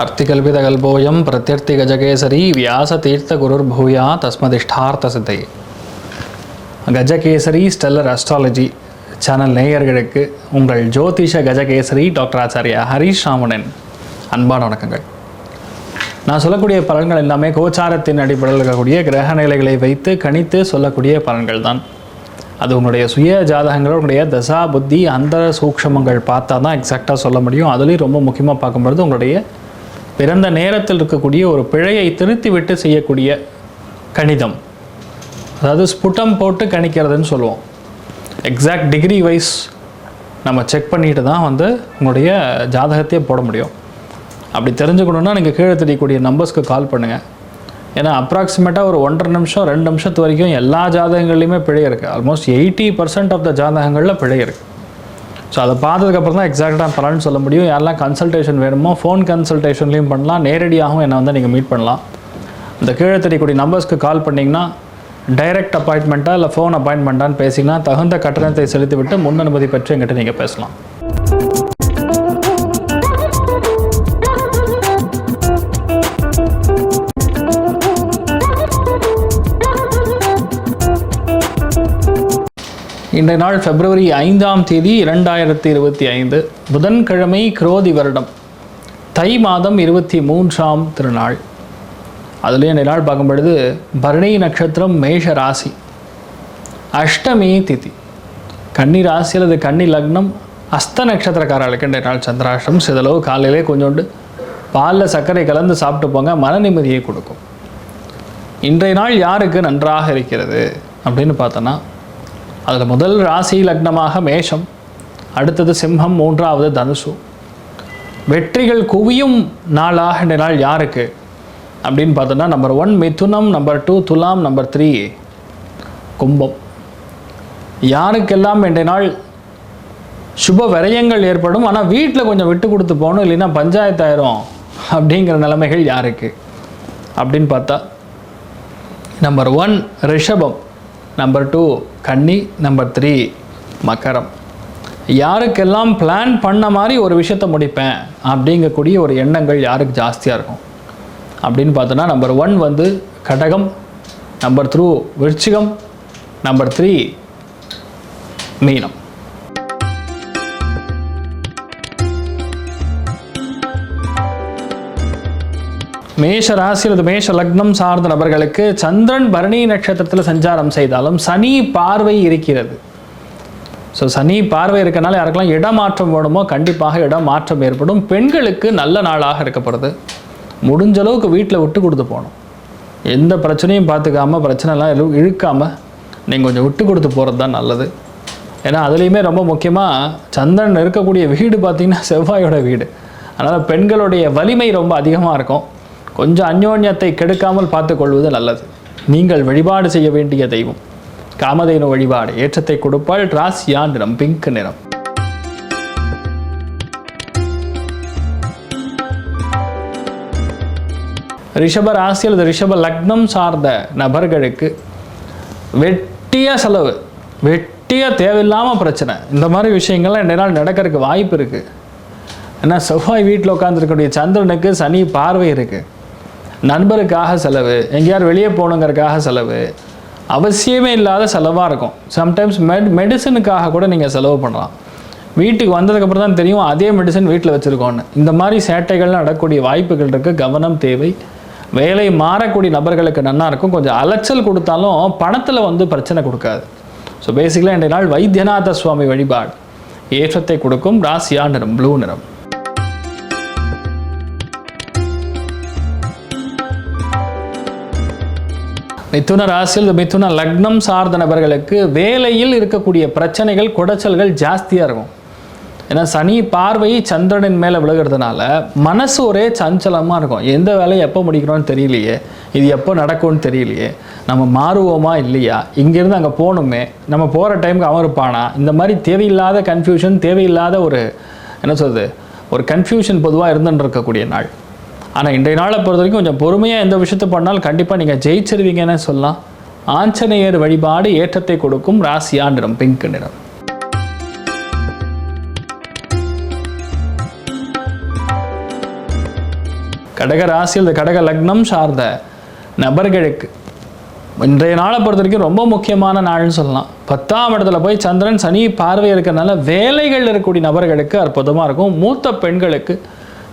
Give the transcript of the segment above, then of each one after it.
அர்த்திகல்பிதகல்போயம் பிரத்யர்த்தி கஜகேசரி வியாச தீர்த்த குருர் பூயா தஸ்மதிஷ்டார்த்த சித்தை கஜகேசரி ஸ்டெல்லர் அஸ்ட்ராலஜி சேனல் நேயர்களுக்கு உங்கள் ஜோதிஷ கஜகேசரி டாக்டர் ஆச்சாரியா ஹரீஷ் ராமணன் அன்பான வணக்கங்கள். நான் சொல்லக்கூடிய பலன்கள் எல்லாமே கோச்சாரத்தின் அடிப்படையில் இருக்கக்கூடிய கிரக நிலைகளை வைத்து கணித்து சொல்லக்கூடிய பலன்கள் தான். அது உங்களுடைய சுய ஜாதகங்கள் உங்களுடைய தசா புத்தி அந்த சூக்ஷமங்கள் பார்த்தா தான் எக்ஸாக்டாக சொல்ல முடியும். அதுலேயும் ரொம்ப முக்கியமாக பார்க்கும்பொழுது உங்களுடைய பிறந்த நேரத்தில் இருக்கக்கூடிய ஒரு பிழையை திருத்தி விட்டு செய்யக்கூடிய கணிதம். அதாவது ஸ்புட்டம் போட்டு கணிக்கிறதுன்னு சொல்லுவோம். எக்ஸாக்ட் டிகிரி வைஸ் நம்ம செக் பண்ணிட்டு தான் வந்து உங்களுடைய ஜாதகத்தையே போட முடியும். அப்படி தெரிஞ்சுக்கணுன்னா நீங்கள் கீழே தெரியக்கூடிய நம்பர்ஸ்க்கு கால் பண்ணுங்கள் ஏன்னா அப்ராக்சிமேட்டாக ஒரு ஒன்றரை நிமிஷம் ரெண்டு நிமிஷத்து வரைக்கும் எல்லா ஜாதகங்கள்லையுமே பிழை இருக்குது almost eighty percent of the ஜாதகங்களில் பிழை இருக்குது ஸோ அதை பார்த்ததுக்கப்புறம் தான் எக்ஸாக்டாக பலன் சொல்ல முடியும். யாரெல்லாம் கன்சல்டேஷன் வேணுமோ ஃபோன் கன்சல்டேஷன்லையும் பண்ணலாம். நேரடியாகவும் என்னை வந்து நீங்கள் மீட் பண்ணலாம். இந்த கீழே தெரியக்கூடிய நம்பர்ஸ்க்கு கால் பண்ணிங்கன்னா டைரக்ட் அப்பாயின்மெண்ட்டாக இல்லை ஃபோன் அப்பாயின்மெண்ட்டான்னு பேசிங்கன்னா தகுந்த கட்டணத்தை செலுத்திவிட்டு முன் அனுமதி பெற்று எங்கிட்ட நீங்கள் பேசலாம். இன்றைய நாள் பிப்ரவரி ஐந்தாம் தேதி இரண்டாயிரத்தி இருபத்தி ஐந்து. புதன்கிழமை குரோதி வருடம். தை மாதம் இருபத்தி மூன்றாம் திருநாள். அதுலேயும் இந்த நாள் பார்க்கும் பொழுது பரணி நட்சத்திரம் மேஷ ராசி. அஷ்டமி திதி. கன்னி ராசி அல்லது கன்னி லக்னம் அஸ்த நட்சத்திரக்காரர்களுக்கு இன்றைய நாள் சந்திராஷ்டம் சிதளவு காலையிலே கொஞ்சோண்டு பாலில் சர்க்கரை கலந்து சாப்பிட்டு போங்க மன நிம்மதியை கொடுக்கும். இன்றைய நாள் யாருக்கு நன்றாக இருக்கிறது அப்படின்னு பார்த்தோன்னா அதில் முதல் ராசி லக்னமாக மேஷம் அடுத்தது சிம்மம் மூன்றாவது தனுசு. வெற்றிகள் குவியும் நாளாக இந்த நாள் யாருக்கு? அப்படின்னு பார்த்தோன்னா நம்பர் ஒன் மிதுனம் நம்பர் டூ துலாம் நம்பர் த்ரீ கும்பம். யாருக்கெல்லாம் இன்றைய நாள் சுப விரயங்கள் ஏற்படும் ஆனால் வீட்டில் கொஞ்சம் விட்டு கொடுத்து போகணும் இல்லைன்னா பஞ்சாயத்து ஆயிரும் அப்படிங்கிற நிலைமைகள் யாருக்கு? அப்படின்னு பார்த்தா நம்பர் ஒன் ரிஷபம். நம்பர் டூ கன்னி நம்பர் த்ரீ மக்கரம் யாருக்கெல்லாம் பிளான் பண்ண மாதிரி ஒரு விஷயத்தை முடிப்பேன் அப்படிங்கக்கூடிய ஒரு எண்ணங்கள் யாருக்கு ஜாஸ்தியாக இருக்கும்? அப்படின்னு பார்த்தோன்னா நம்பர் ஒன் வந்து கடகம். நம்பர் த்ரூ விருச்சிகம். நம்பர் த்ரீ மீனம். மேஷ ராசி அல்லது மேஷ லக்னம் சார்ந்த நபர்களுக்கு சந்திரன் பரணி நட்சத்திரத்தில் சஞ்சாரம் செய்தாலும் சனி பார்வை இருக்கிறது. ஸோ சனி பார்வை இருக்கனால யாருக்கெல்லாம் இடமாற்றம் வேணுமோ கண்டிப்பாக இடம் மாற்றம் ஏற்படும். பெண்களுக்கு நல்ல நாளாக இருக்கப்படுது முடிஞ்ச அளவுக்கு வீட்டில் விட்டு கொடுத்து போகணும். எந்த பிரச்சனையும் பார்த்துக்காம பிரச்சனைலாம் எதுவும் இழுக்காமல் நீங்கள் கொஞ்சம் விட்டு கொடுத்து போகிறது தான் நல்லது. ஏன்னா அதுலேயுமே ரொம்ப முக்கியமாக சந்திரன் இருக்கக்கூடிய வீடு பார்த்திங்கன்னா செவ்வாயோட வீடு. அதனால் பெண்களுடைய வலிமை ரொம்ப அதிகமாக இருக்கும். கொஞ்சம் அந்யோன்யத்தை கெடுக்காமல் பார்த்துக்கொள்வது நல்லது. நீங்கள் வழிபாடு செய்ய வேண்டிய தெய்வம். காமதேனு வழிபாடு. ஏற்றத்தை கொடுப்பால் ராசியா நிறம் பிங்க் நிறம். ரிஷப ராசி அல்லது ரிஷப லக்னம் சார்ந்த நபர்களுக்கு வெட்டிய செலவு வெட்டிய தேவையில்லாமல் பிரச்சனை. இந்த மாதிரி விஷயங்கள்லாம் ரெண்டு நாள் நடக்கிறதுக்கு வாய்ப்பு இருக்குது ஏன்னா செவ்வாய் வீட்டில் உட்காந்துருக்கக்கூடிய சந்திரனுக்கு சனி பார்வை இருக்குது நண்பருக்காக செலவு எங்கேயாவது வெளியே போகணுங்கிறதுக்காக செலவு அவசியமே இல்லாத செலவாக இருக்கும். சம்டைம்ஸ் மெட் மெடிசனுக்காக கூட நீங்கள் செலவு பண்ணலாம். வீட்டுக்கு வந்ததுக்கப்புறம் தான் தெரியும் அதே மெடிசன் வீட்டில் வச்சுருக்கோன்னு இந்த மாதிரி சேட்டைகள் நடக்கக்கூடிய வாய்ப்புகள் இருக்குது கவனம் தேவை. வேலை மாறக்கூடிய நபர்களுக்கு நல்லாயிருக்கும் இருக்கும். கொஞ்சம் அலைச்சல் கொடுத்தாலும் பணத்தில் வந்து பிரச்சனை கொடுக்காது. ஸோ பேசிக்கலாக இன்றைய நாள் வைத்தியநாத சுவாமி வழிபாடு. ஏற்றத்தை கொடுக்கும். ராசியா நிறம் ப்ளூ நிறம். மிதுன ராசியில் மிதுன லக்னம் சார்ந்த நபர்களுக்கு வேலையில் இருக்கக்கூடிய பிரச்சனைகள் குடைச்சல்கள் ஜாஸ்தியாக இருக்கும். ஏன்னா சனி பார்வை சந்திரனின் மேலே விழுகிறதுனால மனசு ஒரே சஞ்சலமாக இருக்கும். எந்த வேலையை எப்போ முடிக்கிறோன்னு தெரியலையே இது எப்போ நடக்கும்னு தெரியலையே நம்ம மாறுவோமா இல்லையா இங்கேருந்து அங்கே போகணுமே நம்ம போகிற டைமுக்கு அவன் இருப்பானா இந்த மாதிரி தேவையில்லாத கன்ஃபியூஷன் தேவையில்லாத ஒரு என்ன சொல்கிறது ஒரு கன்ஃபியூஷன் பொதுவாக இருந்துன்னு இருக்கக்கூடிய நாள். ஆனால் இன்றைய நாளை பொறுத்த வரைக்கும் கொஞ்சம் பொறுமையாக எந்த விஷயத்தை பண்ணாலும் கண்டிப்பாக நீங்கள் ஜெயிச்சிருவீங்கன்னு சொல்லலாம். ஆஞ்சநேயர் வழிபாடு ஏற்றத்தை கொடுக்கும் ராசியா நிறம் பிங்க் நிறம். கடக ராசியில் இந்த கடக லக்னம் சார்ந்த நபர்களுக்கு இன்றைய நாளை பொறுத்த வரைக்கும் ரொம்ப முக்கியமான நாள்னு சொல்லலாம். பத்தாம் இடத்துல போய் சந்திரன் சனி பார்வை இருக்கிறதுனால வேலைகள் இருக்கக்கூடிய நபர்களுக்கு அற்புதமாக இருக்கும். மூத்த பெண்களுக்கு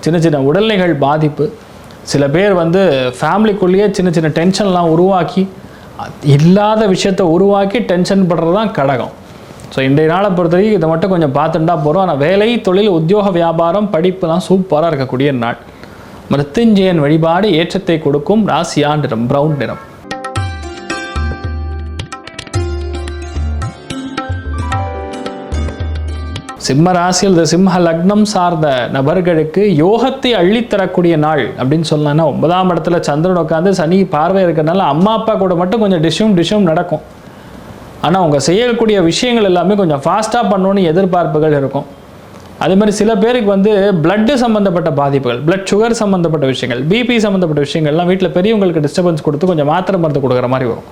சின்ன சின்ன உடல்நிலைகள் பாதிப்பு. சில பேர் வந்து ஃபேமிலிக்குள்ளேயே சின்ன சின்ன டென்ஷன்லாம் உருவாக்கி இல்லாத விஷயத்தை உருவாக்கி டென்ஷன் படுறது தான் கடகம். ஸோ இன்றைய நாளை பொறுத்த வரைக்கும் இதை மட்டும் கொஞ்சம் பார்த்துட்டா போகிறோம் ஆனால் வேலை தொழில் உத்தியோக வியாபாரம் படிப்புலாம் சூப்பராக இருக்கக்கூடிய நாள். மிருத்துஞ்சயன் வழிபாடு ஏற்றத்தை கொடுக்கும் ராசியா நிறம் ப்ரௌன் நிறம். சிம்ம ராசியில் இந்த சிம்ம லக்னம் சார்ந்த நபர்களுக்கு யோகத்தை அள்ளித்தரக்கூடிய நாள் அப்படின்னு சொல்லலாம்னா ஒன்பதாம் இடத்துல சந்திரன் உட்காந்து சனி பார்வை இருக்கிறனால அம்மா அப்பா கூட மட்டும் கொஞ்சம் டிஷ்ஷும் டிஷ்ஷும் நடக்கும். ஆனால் அவங்க செய்யக்கூடிய விஷயங்கள் எல்லாமே கொஞ்சம் ஃபாஸ்ட்டாக பண்ணணும்னு எதிர்பார்ப்புகள் இருக்கும். அதே மாதிரி சில பேருக்கு வந்து பிளட்டு சம்மந்தப்பட்ட பாதிப்புகள் பிளட் சுகர் சம்மந்தப்பட்ட விஷயங்கள் பிபி சம்மந்தப்பட்ட விஷயங்கள்லாம் வீட்டில் பெரியவங்களுக்கு டிஸ்டர்பன்ஸ் கொடுத்து கொஞ்சம் மாத்திரை மருந்து கொடுக்குற மாதிரி வரும்.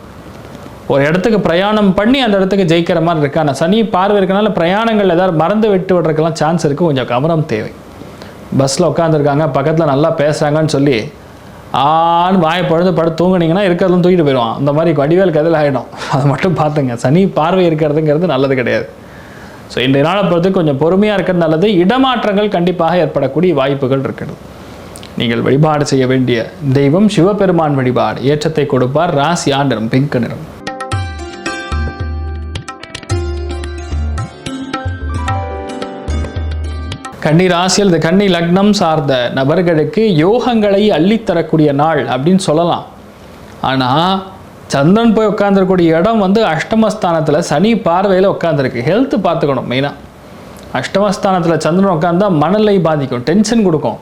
ஒரு இடத்துக்கு பிரயாணம் பண்ணி அந்த இடத்துக்கு ஜெயிக்கிற மாதிரி இருக்கு? ஆனால் சனி பார்வை இருக்கனால பிரயாணங்கள் ஏதாவது மறந்து விட்டு விடுறதுக்கெல்லாம் சான்ஸ் இருக்குது கொஞ்சம் கவனம் தேவை. பஸ்ஸில் உட்காந்துருக்காங்க பக்கத்தில் நல்லா பேசுகிறாங்கன்னு சொல்லி ஆண் வாயை பழுது படுத்து தூங்குனீங்கன்னா இருக்கிறதும் தூக்கிட்டு போயிடுவான். அந்த மாதிரி வடிவேல் கதில் ஆகிடும் அதை மட்டும் பார்த்துங்க. சனி பார்வை இருக்கிறதுங்கிறது நல்லது கிடையாது. ஸோ இன்றைய நாளை பொறுத்து கொஞ்சம் பொறுமையாக இருக்கிறது நல்லது. இடமாற்றங்கள் கண்டிப்பாக ஏற்படக்கூடிய வாய்ப்புகள் இருக்கிறது நீங்கள் வழிபாடு செய்ய வேண்டிய தெய்வம் சிவபெருமான் வழிபாடு. ஏற்றத்தை கொடுப்பார். ராசி ஆண்டிரம் பிங்க் நிறம். கன்னி ராசியில் இந்த கன்னி லக்னம் சார்ந்த நபர்களுக்கு யோகங்களை அள்ளித்தரக்கூடிய நாள் அப்படின்னு சொல்லலாம். ஆனால் சந்திரன் போய் உட்காந்துருக்கூடிய இடம் வந்து அஷ்டமஸ்தானத்தில் சனி பார்வையில் உட்காந்துருக்கு ஹெல்த் பார்த்துக்கணும் மெயினாக அஷ்டமஸ்தானத்தில் சந்திரன் உட்காந்தா மனநிலை பாதிக்கும் டென்ஷன் கொடுக்கும்.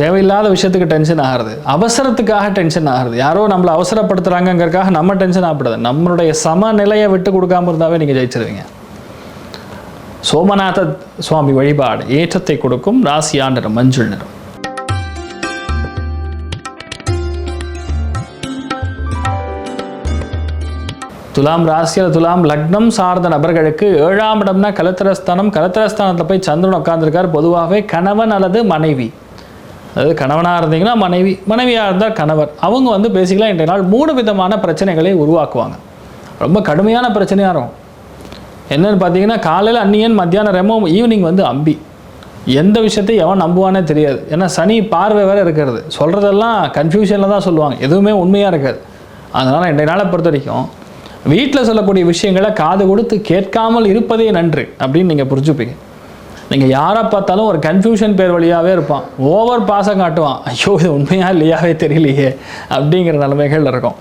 தேவையில்லாத விஷயத்துக்கு டென்ஷன் ஆகிறது அவசரத்துக்காக டென்ஷன் ஆகிறது யாரோ நம்மளை அவசரப்படுத்துகிறாங்கங்கிறக்காக நம்ம டென்ஷன் ஆகப்படுது. நம்மளுடைய சமநிலையை விட்டு கொடுக்காம இருந்தாவே நீங்கள் ஜெயிச்சிருவீங்க. சோமநாத சுவாமி வழிபாடு ஏற்றத்தை கொடுக்கும் ராசியாண்டரும் நிறம் மஞ்சள் நிறம். துலாம் ராசியில் துலாம் லக்னம் சார்ந்த நபர்களுக்கு ஏழாம் இடம்னா கலத்திரஸ்தானம். கலத்திரஸ்தானத்தில் போய் சந்திரன் உட்காந்துருக்கார் பொதுவாகவே கணவன் அல்லது மனைவி. அதாவது கணவனாக இருந்தீங்கன்னா மனைவி மனைவியாக இருந்தால் கணவர். அவங்க வந்து பேசிக்கலாக இன்றைய நாள் மூணு விதமான பிரச்சனைகளை உருவாக்குவாங்க. ரொம்ப கடுமையான பிரச்சனையாக இருக்கும். என்னன்னு பார்த்தீங்கன்னா காலையில் அன்னியன் மத்தியானம் ரெமோ ஈவினிங் வந்து அம்பி. எந்த விஷயத்தை எவன் நம்புவானே தெரியாது. ஏன்னா சனி பார்வை வேறு இருக்கிறது. சொல்கிறதெல்லாம் கன்ஃபியூஷனில் தான் சொல்லுவாங்க. எதுவுமே உண்மையாக இருக்காது. அதனால் இன்றைய நாளை பொறுத்த வரைக்கும் வீட்டில் சொல்லக்கூடிய விஷயங்களை காது கொடுத்து கேட்காமல் இருப்பதே நன்று அப்படின்னு நீங்கள் புரிஞ்சுப்பீங்க. நீங்கள் யாரை பார்த்தாலும் ஒரு கன்ஃபியூஷன் பேர் வழியாகவே இருப்பான். ஓவர் பாசம் காட்டுவான். ஐயோ இது உண்மையாக இல்லையாவே தெரியலையே அப்படிங்கிற நிலைமைகள் இருக்கும்.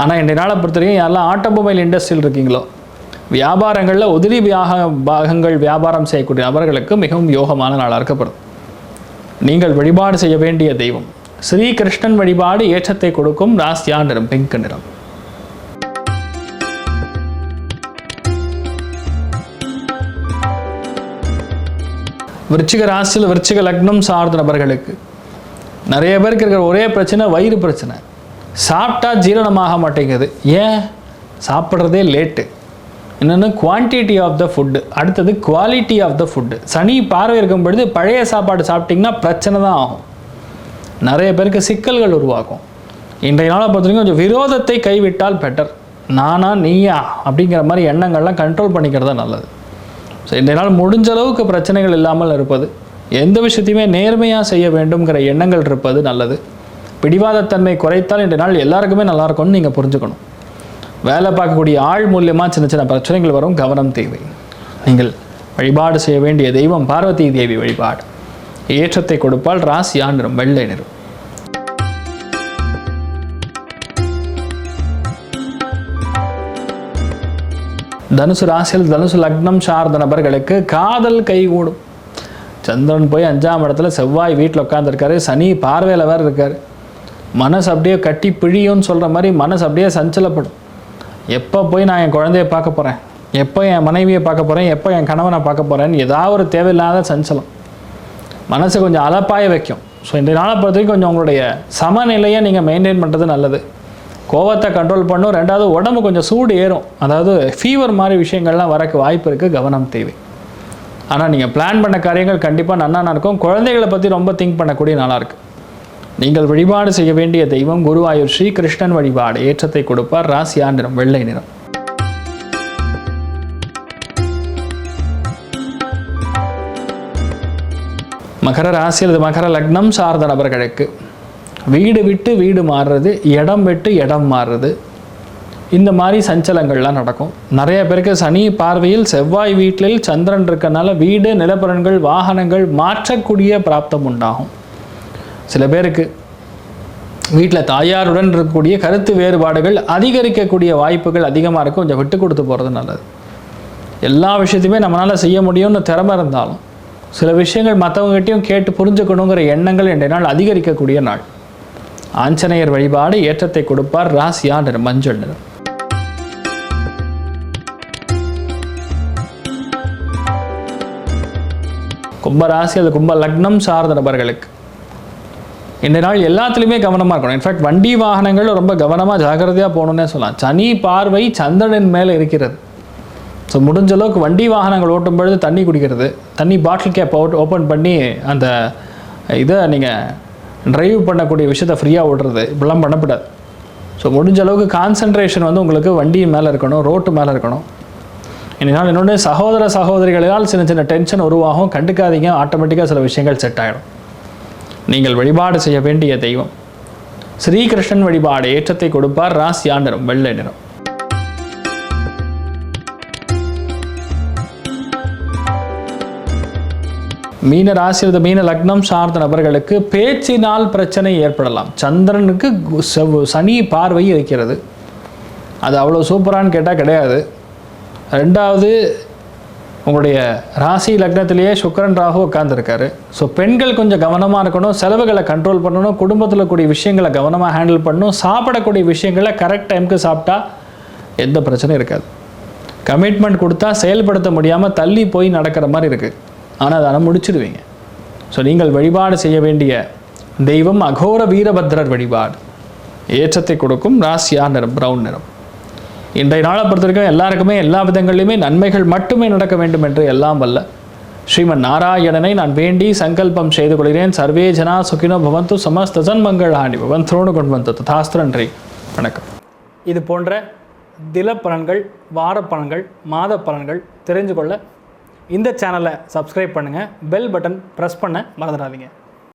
ஆனால் இன்றைய நாளை பொறுத்த வரைக்கும் யாரெல்லாம் ஆட்டோமொபைல் இண்டஸ்ட்ரியில் இருக்கீங்களோ வியாபாரங்களில் உதிரி வியாக பாகங்கள் வியாபாரம் செய்யக்கூடிய நபர்களுக்கு மிகவும் யோகமான நாளாக இருக்கப்படுது நீங்கள் வழிபாடு செய்ய வேண்டிய தெய்வம். ஸ்ரீ கிருஷ்ணன் வழிபாடு ஏற்றத்தை கொடுக்கும் ராசியா நிறம் பிங்க் நிறம். விருச்சிக ராசியில் விருச்சிக லக்னம் சார்ந்த நபர்களுக்கு. நிறைய பேருக்கு இருக்கிற ஒரே பிரச்சனை வயிறு பிரச்சனை. சாப்பிட்டா ஜீரணமாக மாட்டேங்குது. ஏன்? சாப்பிட்றதே லேட்டு. என்னென்னு குவான்டிட்டி ஆஃப் த ஃபுட்டு அடுத்தது குவாலிட்டி ஆஃப் த ஃபுட்டு சனி பார்வை இருக்கும் பொழுது பழைய சாப்பாடு சாப்பிட்டிங்கன்னா பிரச்சனை தான் ஆகும். நிறைய பேருக்கு சிக்கல்கள் உருவாகும். இன்றைய நாளை பொறுத்த கொஞ்சம் விரோதத்தை கைவிட்டால் பெட்டர் நானா நீயா? அப்படிங்கிற மாதிரி எண்ணங்கள்லாம் கண்ட்ரோல் பண்ணிக்கிறது தான் நல்லது. ஸோ இன்றைய நாள் முடிஞ்ச அளவுக்கு பிரச்சனைகள் இல்லாமல் இருப்பது எந்த விஷயத்தையுமே நேர்மையாக செய்ய வேண்டும்ங்கிற எண்ணங்கள் இருப்பது நல்லது. பிடிவாதத்தன்மை குறைத்தால் இன்றைய நாள் எல்லாருக்குமே நல்லா இருக்கும்னு நீங்கள் புரிஞ்சுக்கணும். வேலை பார்க்கக்கூடிய ஆள் மூலியமாக சின்ன சின்ன பிரச்சனைகள் வரும் கவனம் தேவை. நீங்கள் வழிபாடு செய்ய வேண்டிய தெய்வம் பார்வதி தேவி வழிபாடு. ஏற்றத்தை கொடுப்பால் ராசி நிறம் வெள்ளை நிறம். தனுசு ராசியில் தனுசு லக்னம் சார்ந்த நபர்களுக்கு காதல் கைகூடும். சந்திரன் போய் அஞ்சாம் இடத்துல செவ்வாய் வீட்டில் உட்காந்துருக்காரு சனி பார்வையில் வேறு இருக்கார். மனசு அப்படியே கட்டி பிழியும்னு சொல்கிற மாதிரி மனசு அப்படியே சஞ்சலப்படும். எப்போ போய் நான் என் குழந்தைய பார்க்க போகிறேன் எப்போ என் மனைவியை பார்க்க போகிறேன் எப்போ என் கணவனை பார்க்க போகிறேன்னு ஏதாவது ஒரு தேவையில்லாத சஞ்சலம். மனசை கொஞ்சம் அலப்பாய வைக்கும். ஸோ இந்த நாளை பொறுத்த வரைக்கும் கொஞ்சம் உங்களுடைய சமநிலையை நீங்கள் மெயின்டைன் பண்ணுறது நல்லது. கோவத்தை கண்ட்ரோல் பண்ணும். ரெண்டாவது உடம்பு கொஞ்சம் சூடு ஏறும். அதாவது ஃபீவர் மாதிரி விஷயங்கள்லாம் வரக்கு வாய்ப்பு இருக்குது கவனம் தேவை. ஆனால் நீங்கள் பிளான் பண்ண காரியங்கள் கண்டிப்பாக நன்னா நடக்கும். குழந்தைகளை பற்றி ரொம்ப திங்க் பண்ணக்கூடிய நல்லாயிருக்கு இருக்குது நீங்கள் வழிபாடு செய்ய வேண்டிய தெய்வம் குருவாயூர் ஸ்ரீ கிருஷ்ணன் வழிபாடு. ஏற்றத்தை கொடுப்பார் ராசியா நிறம் வெள்ளை நிறம். மகர ராசி அல்லது மகர லக்னம் சார்ந்த நபர்களுக்கு வீடு விட்டு வீடு மாறுறது இடம் விட்டு இடம் மாறுறது இந்த மாதிரி சஞ்சலங்கள்லாம் நடக்கும். நிறைய பேருக்கு சனி பார்வையில் செவ்வாய் வீட்டில் சந்திரன் இருக்கனால வீடு நிலப்பரன்கள் வாகனங்கள் மாற்றக்கூடிய பிராப்தம் உண்டாகும். சில பேருக்கு வீட்டில் தாயாருடன் இருக்கக்கூடிய கருத்து வேறுபாடுகள் அதிகரிக்கக்கூடிய வாய்ப்புகள் அதிகமாக இருக்கும். கொஞ்சம் விட்டு கொடுத்து போகிறது நல்லது. எல்லா விஷயத்தையுமே நம்மளால் செய்ய முடியும்னு திறமை இருந்தாலும் சில விஷயங்கள் மற்றவங்ககிட்டையும் கேட்டு புரிஞ்சுக்கணுங்கிற எண்ணங்கள் இன்றைய நாள் அதிகரிக்கக்கூடிய நாள். ஆஞ்சநேயர் வழிபாடு ஏற்றத்தை கொடுப்பார். ராசியா நிறம் மஞ்சள் நிறம். கும்ப ராசி அது கும்ப லக்னம் சார்ந்த நபர்களுக்கு இந்த நாள் எல்லாத்துலேயுமே கவனமாக இருக்கணும். இன்ஃபேக்ட் வண்டி வாகனங்கள் ரொம்ப கவனமாக ஜாக்கிரதையாக போகணுன்னே சொல்லலாம். சனி பார்வை சந்திரனின் மேலே இருக்கிறது. ஸோ முடிஞ்ச அளவுக்கு வண்டி வாகனங்கள் ஓட்டும் பொழுது தண்ணி குடிக்கிறது. தண்ணி பாட்டில் கேப் அவுட் ஓப்பன் பண்ணி அந்த இதை நீங்கள் ட்ரைவ் பண்ணக்கூடிய விஷயத்தை ஃப்ரீயாக ஓடுறது இப்படிலாம் பண்ணக்கூடாது. ஸோ முடிஞ்ச அளவுக்கு கான்சன்ட்ரேஷன் வந்து உங்களுக்கு வண்டி மேலே இருக்கணும் ரோட்டு மேலே இருக்கணும். இதனால் இன்னொன்று சகோதர சகோதரிகளால் சின்ன சின்ன டென்ஷன் உருவாகும். கண்டுக்காதீங்க ஆட்டோமேட்டிக்காக சில விஷயங்கள் செட் ஆகிடும் நீங்கள் வழிபாடு செய்ய வேண்டிய தெய்வம். ஸ்ரீகிருஷ்ணன் வழிபாடு ஏற்றத்தை கொடுப்பார். ராசியா நிறம் வெள்ளை நிறம். மீன ராசி அல்லது மீன லக்னம் சார்ந்த நபர்களுக்கு பேச்சினால் பிரச்சனை ஏற்படலாம். சந்திரனுக்கு சனி பார்வை இருக்கிறது. அது அவ்வளோ சூப்பரான்னு கேட்டால் கிடையாது. ரெண்டாவது உங்களுடைய ராசி லக்னத்திலேயே சுக்கரன் ராகு உட்காந்துருக்காரு ஸோ பெண்கள் கொஞ்சம் கவனமாக இருக்கணும் செலவுகளை கண்ட்ரோல் பண்ணணும் குடும்பத்தில் கூடிய விஷயங்களை கவனமாக ஹேண்டில் பண்ணணும் சாப்பிடக்கூடிய விஷயங்களை கரெக்ட் டைமுக்கு சாப்பிட்டா எந்த பிரச்சனையும் இருக்காது. கமிட்மெண்ட் கொடுத்தா செயல்படுத்த முடியாமல் தள்ளி போய் நடக்கிற மாதிரி இருக்குது ஆனால் அதை முடிச்சிடுவீங்க. ஸோ நீங்கள் வழிபாடு செய்ய வேண்டிய தெய்வம் அகோர வீரபத்ரர் வழிபாடு. ஏற்றத்தை கொடுக்கும் ராசியா நிறம் ப்ரௌன் நிறம். இன்றைய நாளை பொறுத்த வரைக்கும் எல்லாருக்குமே எல்லா விதங்களிலுமே நன்மைகள் மட்டுமே நடக்க வேண்டும் என்று எல்லாம் வல்ல. ஸ்ரீமன் நாராயணனை நான் வேண்டி சங்கல்பம் செய்து கொள்கிறேன். சர்வே ஜனா சுகினோ பவந்து சமஸ்த ஜன்மங்களாணி பவன் துரோணு கொண்டு வந்து ததாஸ்து நன்றி. வணக்கம். இது போன்ற தில பலன்கள் வார பலன்கள் மாத பலன்கள் தெரிஞ்சு கொள்ள இந்த சேனலை சப்ஸ்கிரைப் பண்ணுங்கள் பெல் பட்டன் ப்ரெஸ் பண்ண மறந்துடாதீங்க.